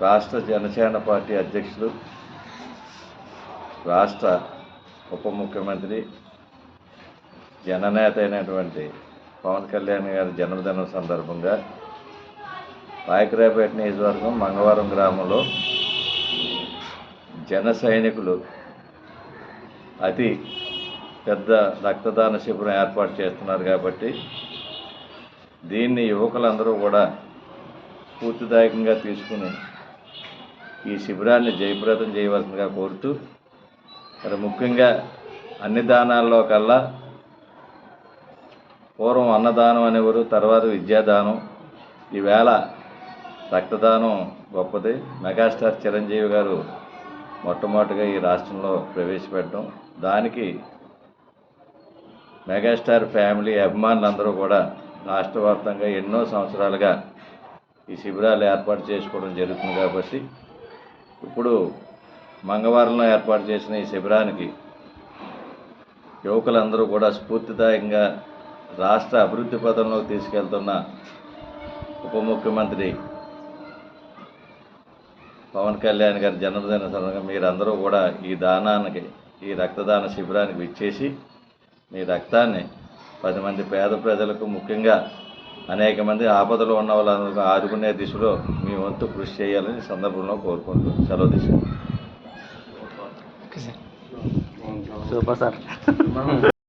రాష్ట్ర జనసేన పార్టీ అధ్యక్షులు రాష్ట్ర ఉప ముఖ్యమంత్రి జననేత అయినటువంటి పవన్ కళ్యాణ్ గారి జన్మదినం సందర్భంగా పాయకరాపేట నియోజకవర్గం మంగళవారం గ్రామంలో జన సైనికులు అతి పెద్ద రక్తదాన శిబిరం ఏర్పాటు చేస్తున్నారు కాబట్టి దీన్ని యువకులందరూ కూడా స్ఫూర్తిదాయకంగా తీసుకుని ఈ శిబిరాన్ని జయప్రదం చేయవలసిందిగా కోరుతూ మరి ముఖ్యంగా అన్ని దానాల్లో కల్లా పూర్వం అన్నదానం అనేవారు తర్వాత విద్యాదానం. ఈవేళ రక్తదానం గొప్పది. మెగాస్టార్ చిరంజీవి గారు మొట్టమొదటిగా ఈ రాష్ట్రంలో ప్రవేశపెట్టడం. దానికి మెగాస్టార్ ఫ్యామిలీ అభిమానులందరూ కూడా రాష్ట్ర వ్యాప్తంగా ఎన్నో సంవత్సరాలుగా ఈ శిబిరాలు ఏర్పాటు చేసుకోవడం జరుగుతుంది కాబట్టి ఇప్పుడు మంగళవారంలో ఏర్పాటు చేసిన ఈ శిబిరానికి యువకులందరూ కూడా స్ఫూర్తిదాయకంగా రాష్ట్ర అభివృద్ధి పథంలోకి తీసుకెళ్తున్న ఉప ముఖ్యమంత్రి పవన్ కళ్యాణ్ గారి జన్మదిన సందర్భంగా మీరందరూ కూడా ఈ దానానికి ఈ రక్తదాన శిబిరానికి విచ్చేసి మీ రక్తాన్ని పది మంది పేద ప్రజలకు ముఖ్యంగా అనేక మంది ఆపదలో ఉన్న వాళ్ళందరికీ ఆదుకునే దిశలో మీ వంతు కృషి చేయాలని ఈ సందర్భంలో కోరుకుంటూ సెలవు తీసుకుంటాం సూపర్ సార్.